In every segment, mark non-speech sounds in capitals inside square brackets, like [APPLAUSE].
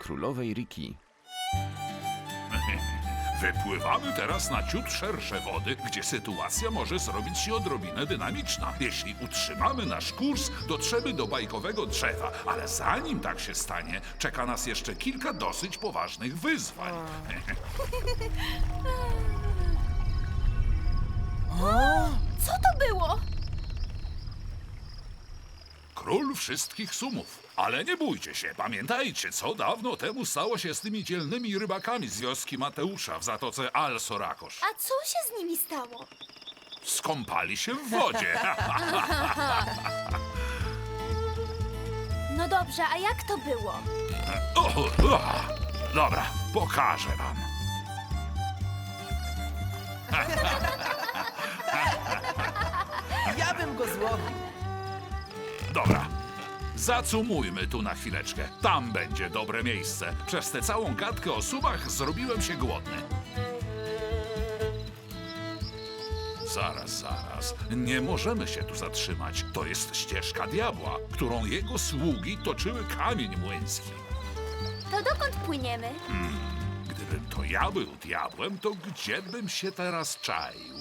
królowej Riki. [LAUGHS] Wypływamy teraz na ciut szersze wody, gdzie sytuacja może zrobić się odrobinę dynamiczna. Jeśli utrzymamy nasz kurs, dotrzemy do bajkowego drzewa, ale zanim tak się stanie, czeka nas jeszcze kilka dosyć poważnych wyzwań. [LAUGHS] [LAUGHS] Co to było? Król wszystkich sumów. Ale nie bójcie się, pamiętajcie, co dawno temu stało się z tymi dzielnymi rybakami z wioski Mateusza w zatoce Al-Sorakosz. A co się z nimi stało? Skąpali się w wodzie. [LAUGHS] No dobrze, a jak to było? O, o, dobra, pokażę wam. [LAUGHS] Ja bym go złowił. Dobra. Zacumujmy tu na chwileczkę. Tam będzie dobre miejsce. Przez tę całą gadkę o subach zrobiłem się głodny. Zaraz, zaraz. Nie możemy się tu zatrzymać. To jest ścieżka diabła, którą jego sługi toczyły kamień młyński. To dokąd płyniemy? Gdybym to ja był diabłem, to gdzie bym się teraz czaił?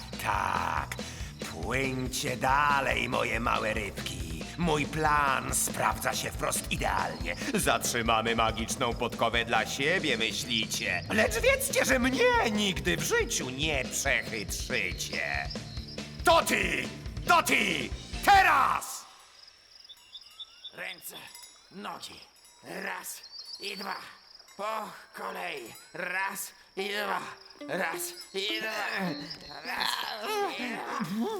[LAUGHS] [LAUGHS] Tak, płyńcie dalej, moje małe rybki. Mój plan sprawdza się wprost idealnie. Zatrzymamy magiczną podkowę dla siebie, myślicie. Lecz wiedzcie, że mnie nigdy w życiu nie przechytrzycie. To ty! To ty! Teraz! Ręce, nogi. Raz i dwa. Po kolei. Raz i dwa. Raz i dwa. Raz i dwa.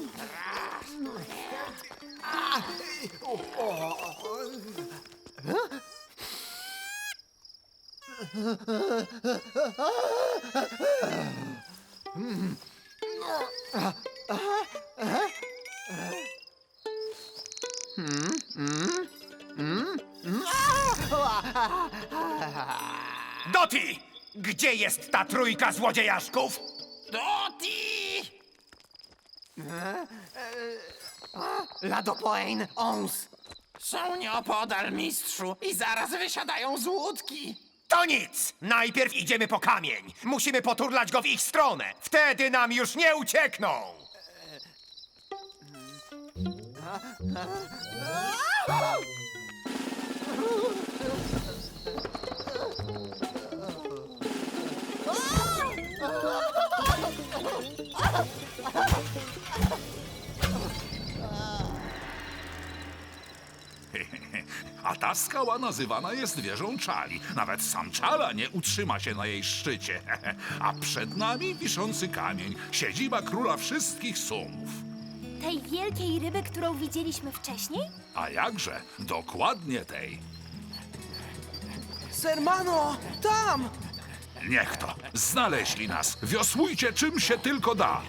Doti! Gdzie jest ta trójka złodziejaszków? Doti! Ladopoin ons. Są nieopodal, mistrzu, i zaraz wysiadają z łódki. To nic! Najpierw idziemy po kamień. Musimy poturlać go w ich stronę. Wtedy nam już nie uciekną. [LAUGHS] A ta skała nazywana jest wieżą czali. Nawet sam czala nie utrzyma się na jej szczycie. [LAUGHS] A przed nami wiszący kamień, siedziba króla wszystkich sumów. Tej wielkiej ryby, którą widzieliśmy wcześniej? A jakże? Dokładnie tej. Sermano, tam! Niech to. Znaleźli nas. Wiosłujcie czym się tylko da.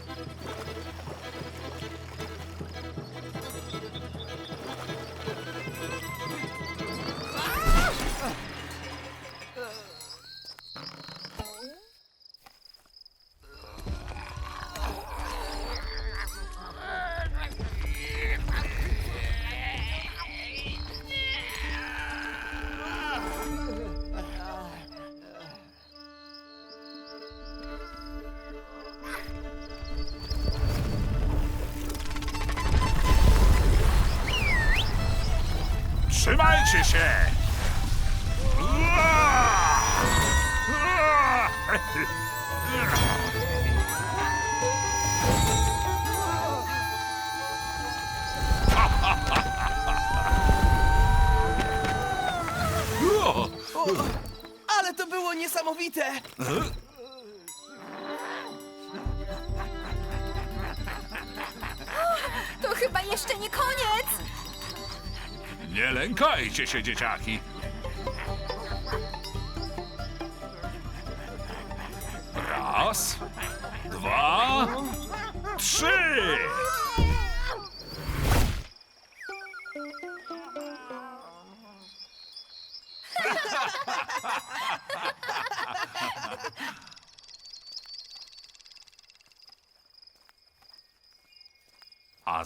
Trzymajcie się! O! Ale to było niesamowite! To chyba jeszcze nie koniec! Nie lękajcie się, dzieciaki. Raz, dwa, trzy!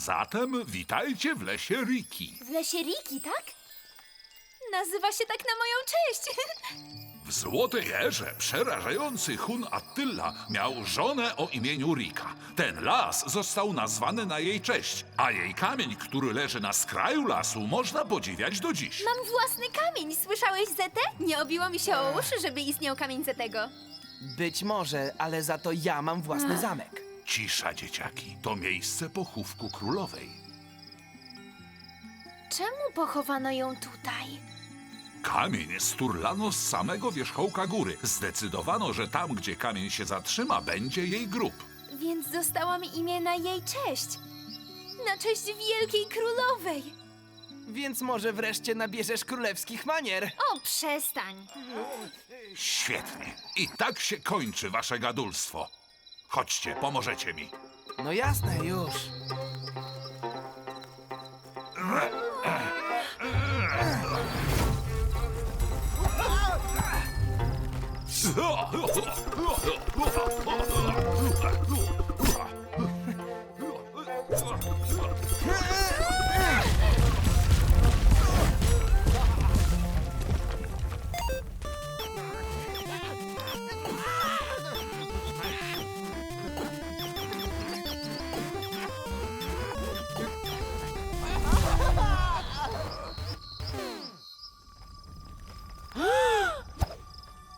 Zatem witajcie w lesie Riki. W lesie Riki, tak? Nazywa się tak na moją cześć. [LAUGHS] W Złotej Erze przerażający Hun Attila miał żonę o imieniu Rika. Ten las został nazwany na jej cześć, a jej kamień, który leży na skraju lasu, można podziwiać do dziś. Mam własny kamień. Słyszałeś, Zetę? Nie obiło mi się o uszy, żeby istniał kamień Zetego. Być może, ale za to ja mam własny zamek. Cisza, dzieciaki, to miejsce pochówku królowej. Czemu pochowano ją tutaj? Kamień sturlano z samego wierzchołka góry. Zdecydowano, że tam, gdzie kamień się zatrzyma, będzie jej grób. Więc zostało mi imię na jej cześć. Na cześć wielkiej królowej. Więc może wreszcie nabierzesz królewskich manier. O, przestań. Świetnie. I tak się kończy wasze gadulstwo. Chodźcie, pomożecie mi. No jasne, już. [LAUGHS]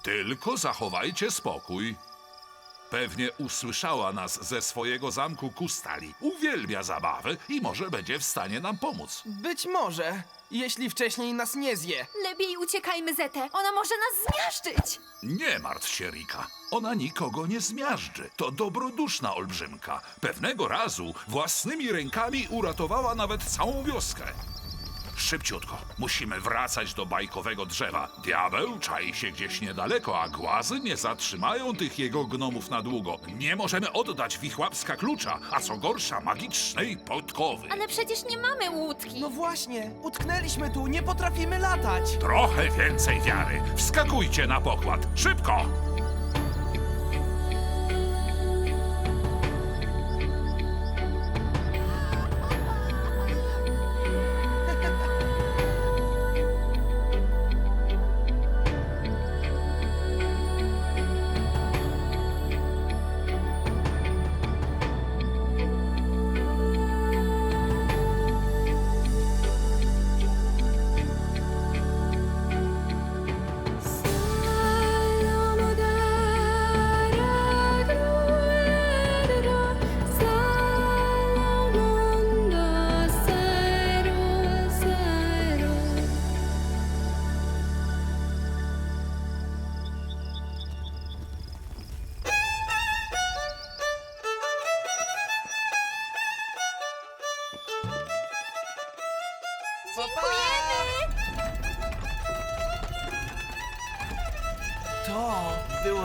Tylko zachowajcie spokój. Pewnie usłyszała nas ze swojego zamku Kustali. Uwielbia zabawę i może będzie w stanie nam pomóc. Być może, jeśli wcześniej nas nie zje. Lepiej uciekajmy, Zetę. Ona może nas zmiażdżyć. Nie martw się, Rika. Ona nikogo nie zmiażdży. To dobroduszna olbrzymka. Pewnego razu własnymi rękami uratowała nawet całą wioskę. Szybciutko, musimy wracać do bajkowego drzewa. Diabeł czai się gdzieś niedaleko, a głazy nie zatrzymają tych jego gnomów na długo. Nie możemy oddać wichłapska klucza, a co gorsza, magicznej podkowy. Ale przecież nie mamy łódki. No właśnie, utknęliśmy tu, nie potrafimy latać. Trochę więcej wiary. Wskakujcie na pokład. Szybko!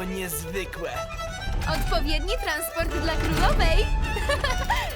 Niezwykłe. Odpowiedni transport dla królowej. [LAUGHS]